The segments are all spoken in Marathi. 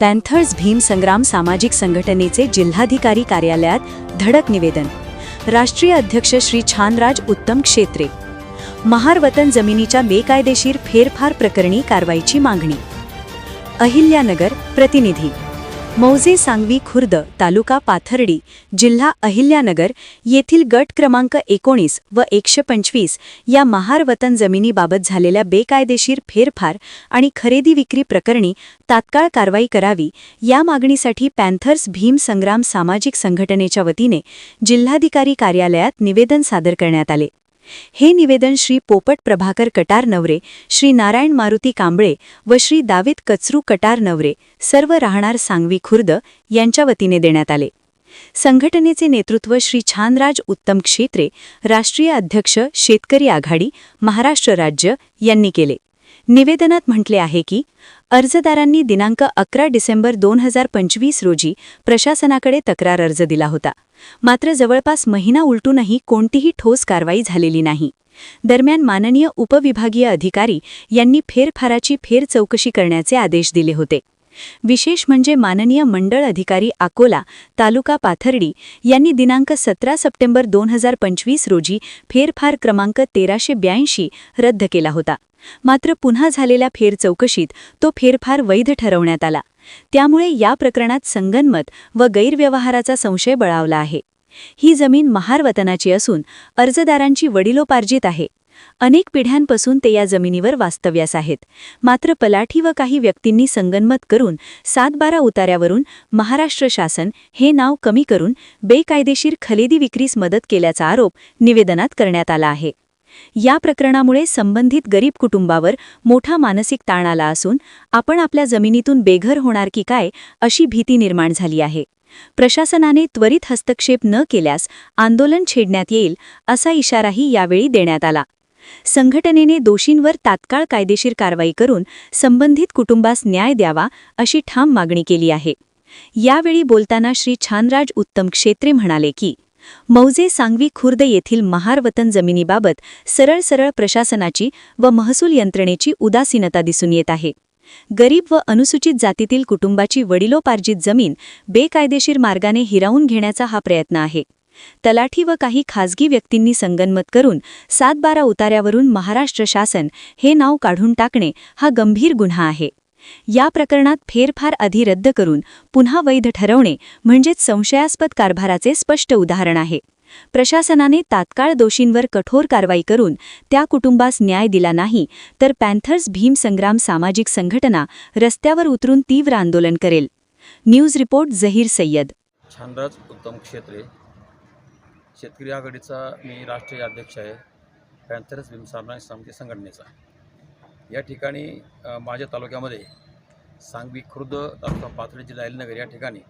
पॅन्थर्स भीम संग्राम सामाजिक संघटनेचे जिल्हाधिकारी कार्यालयात धडक निवेदन. राष्ट्रीय अध्यक्ष श्री छानराज उत्तम क्षेत्रे. महारवतन जमिनीच्या बेकायदेशीर फेरफार प्रकरणी कारवाईची मागणी. अहिल्यानगर प्रतिनिधी. मौजे सांगवी खुर्द तालुका पाथर्डी जिल्हा अहिल्यानगर येथील गट क्रमांक एकोणीस व एकशे पंचवीस या महार वतन जमिनीबाबत झालेल्या बेकायदेशीर फेरफार आणि खरेदी विक्री प्रकरणी तात्काळ कारवाई करावी या मागणीसाठी पॅन्थर्स भीम संग्राम सामाजिक संघटनेच्या वतीने जिल्हाधिकारी कार्यालयात निवेदन सादर करण्यात आले. हे निवेदन श्री पोपट प्रभाकर कटार नवरे श्री नारायण मारुती कांबळे व श्री दावेद कचरू कटार नवरे सर्व राहणार सांगवी खुर्द यांच्या वतीने देण्यात आले. संघटनेचे नेतृत्व श्री छानराज उत्तम क्षेत्रे राष्ट्रीय अध्यक्ष शेतकरी आघाडी महाराष्ट्र राज्य यांनी केले. निवेदनात म्हटले आहे की अर्जदारांनी दिनांक अकरा डिसेंबर दोन हजार पंचवीस रोजी प्रशासनाकडे तक्रार अर्ज दिला होता. मात्र जवळपास महिना उलटूनही कोणतीही ठोस कारवाई झालेली नाही. दरम्यान माननीय उपविभागीय अधिकारी यांनी फेरफाराची फेर चौकशी करण्याचे आदेश दिले होते. विशेष म्हणजे माननीय मंडळ अधिकारी अकोला तालुका पाथर्डी यांनी दिनांक सतरा सप्टेंबर दोन हजार पंचवीस रोजी फेरफार क्रमांक तेराशे ब्याऐंशी रद्द केला होता. मात्र पुन्हा झालेल्या फेर चौकशीत तो फेरफार वैध ठरवण्यात आला. त्यामुळे या प्रकरणात संगनमत व गैरव्यवहाराचा संशय बळावला आहे. ही जमीन महार वतनाची असून अर्जदारांची वडिलोपार्जित आहे. अनेक पिढ्यांपासून ते या जमिनीवर वास्तव्यास आहेत. मात्र पलाठी व काही व्यक्तींनी संगनमत करून सातबारा उतार्यावरून महाराष्ट्र शासन हे नाव कमी करून बेकायदेशीर खरेदी विक्रीस मदत केल्याचा आरोप निवेदनात करण्यात आला आहे. या प्रकरणामुळे संबंधित गरीब कुटुंबावर मोठा मानसिक ताण आला असून आपण आपल्या जमिनीतून बेघर होणार की काय अशी भीती निर्माण झाली आहे. प्रशासनाने त्वरित हस्तक्षेप न केल्यास आंदोलन छेडण्यात येईल असा इशाराही यावेळी देण्यात आला. संघटनेने दोषींवर तात्काळ कायदेशीर कारवाई करून संबंधित कुटुंबास न्याय द्यावा अशी ठाम मागणी केली आहे. यावेळी बोलताना श्री छानराज उत्तम क्षेत्रे म्हणाले की मौजे सांगवी खुर्द येथील महारवतन जमिनीबाबत सरळ सरळ प्रशासनाची व महसूल यंत्रणेची उदासीनता दिसून येत आहे. गरीब व अनुसूचित जातीतील कुटुंबाची वडिलोपार्जित जमीन बेकायदेशीर मार्गाने हिरावून घेण्याचा हा प्रयत्न आहे. तलाठी व काही खासगी व्यक्तींनी संगनमत करून सातबारा उतार्यावरून महाराष्ट्र शासन हे नाव काढून टाकणे हा गंभीर गुन्हा आहे. या प्रकरणात फेरफार आधी रद्द करून पुन्हा वैध ठरवणे म्हणजेच संशयास्पद कारभाराचे स्पष्ट उदाहरण आहे. प्रशासनाने तात्काळ दोषींवर कठोर कारवाई करून त्या कुटुंबास न्याय दिला नाही तर पॅन्थर्स भीम संग्राम सामाजिक संघटना रस्त्यावर उतरून तीव्र आंदोलन करेल. News report Zaheer Sayyad. छानराज उत्तम क्षेत्रे. शेतकरी आघाडीचा मी राष्ट्रीय अध्यक्ष आहे. पॅन्थर्स भीमसारणा संघटनेचा. या ठिकाणी माझ्या तालुक्यामध्ये सांगवी खुर्द तालुका पाथर्डी जिल्हा अहिलनगर या ठिकाणी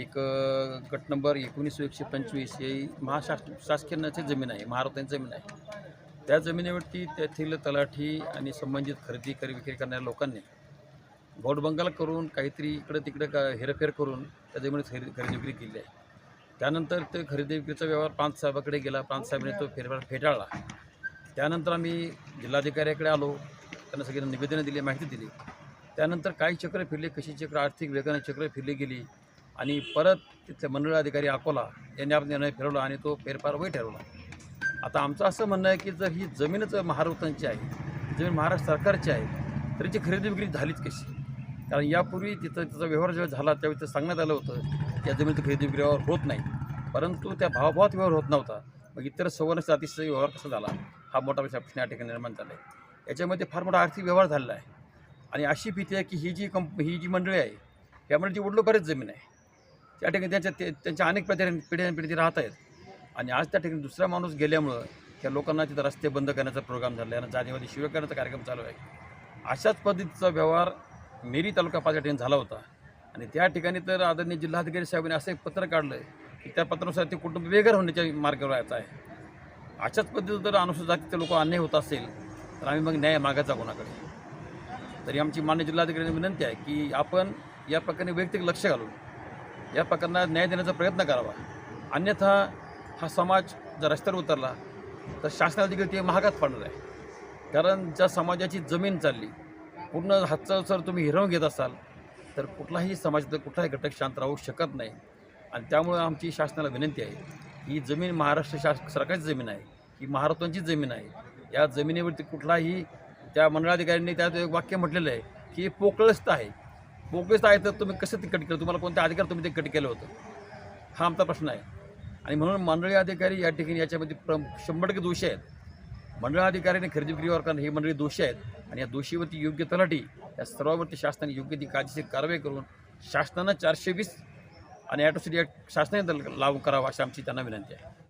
एक गट नंबर एकोणीस एकशे पंचवीस ही महाशास शासकीय जमीन आहे महाराष्ट्रांची जमीन आहे. त्या जमिनीवरती तेथील तलाठी आणि संबंधित खरेदी खरेदी विक्री करणाऱ्या लोकांनी घोडबंगाल करून काहीतरी इकडं तिकडं का हेरफेर करून त्या जमिनीत खरेदी खरेदी विक्री केली आहे. त्यानंतर ते खरेदी विक्रीचा व्यवहार प्रांतसाहेबाकडे गेला प्रांतसाहेबाने तो फेरफार फेटाळला. त्यानंतर आम्ही जिल्हाधिकाऱ्याकडे आलो. त्यांना सगळ्यांना निवेदनं दिली माहिती दिली. त्यानंतर काही चक्र फिरले कशी चक्र आर्थिक वेगाने चक्र फिरली गेली. आणि परत तिथले मंडळ अधिकारी अकोला यांनी आपला निर्णय फिरवला आणि तो फेरफार वय ठरवला. आता आमचं असं म्हणणं आहे की जर ही जमीनच महाराष्ट्रांची आहे जमीन महाराष्ट्र सरकारची आहे तर याची खरेदी विक्री झालीच कशी? कारण यापूर्वी तिथं तिचा व्यवहार जेव्हा झाला त्यावेळी तर सांगण्यात आलं होतं की या जमिनीचं खरेदी विक्री होत नाही. परंतु त्या भावाभावात व्यवहार होत नव्हता. मग इतर सवर्ण जातीचा व्यवहार कसा झाला? हा मोठा प्रश्न या ठिकाणी निर्माण झाला आहे याच्यामध्ये फार मोठा आर्थिक व्यवहार झालेला आहे. आणि अशी भीती आहे की ही जी कंप ही जी मंडळी आहे या मंडळीची वडलोपारीच जमीन आहे. त्या ठिकाणी त्यांच्या ते त्यांच्या अनेक पिढ्या पिढ्या पिढी राहत आहेत. आणि आज त्या ठिकाणी दुसरा माणूस गेल्यामुळं त्या लोकांना तिथं रस्ते बंद करण्याचा प्रोग्राम झाला आहे आणि जानेवारी शिवाय करण्याचा कार्यक्रम चालू आहे. अशाच पद्धतीचा व्यवहार मेरी तालुका पाच या ठिकाणी झाला होता. आणि त्या ठिकाणी तर आदरणीय जिल्हाधिकारी साहेबांनी असं एक पत्र काढलं की त्या पत्रानुसार ते कुटुंब वेगळं होण्याच्या मार्गावर यायचं आहे. अशाच पद्धतीनं जर अनुसूचित जातीचे लोक अन्याय होत असेल तर आम्ही मग न्याय मागायचा कोणाकडे? तरी आमची मान्य जिल्हाधिकाऱ्यांची विनंती आहे की आपण या प्रकरणी वैयक्तिक लक्ष घालून या प्रकरणात न्याय देण्याचा प्रयत्न करावा. अन्यथा हा समाज जर रस्त्यावर उतरला तर शासनाला देखील ते महागात पडणार आहे. कारण ज्या समाजाची जमीन चालली पूर्ण हातचा जर तुम्ही हिरवून घेत असाल तर कुठलाही समाजाचा कुठलाही घटक शांत राहू शकत नाही. आणि त्यामुळं आमची शासनाला विनंती आहे ही जमीन महाराष्ट्र शास सरकारची जमीन आहे ही महाराष्ट्रांची जमीन आहे. या जमिनीवरती कुठलाही त्या मंडळाधिकाऱ्यांनी त्यात एक वाक्य म्हटलेलं आहे की पोकळस्त आहे. पोकळस्त आहे तर तुम्ही कसं ते कट केलं? तुम्हाला कोणत्या अधिकार तुम्ही ते कट केलं होतं? हा आमचा प्रश्न आहे. आणि म्हणून मंडळी अधिकारी या ठिकाणी याच्यामध्ये प्र शंभर टक्के दोषी आहेत. मंडळ अधिकाऱ्याने खरेदी विक्री व्यवहार हे मंडळी दोषी आहेत. आणि या दोषीवरती योग्य तलाठी या सर्वावरती शासनाने योग्य ती कायदेशीर कारवाई करून शासनानं चारशे वीस आणि ॲटोसिटी ॲक्ट शासनाने लागू करावा अशी आमची त्यांना विनंती आहे.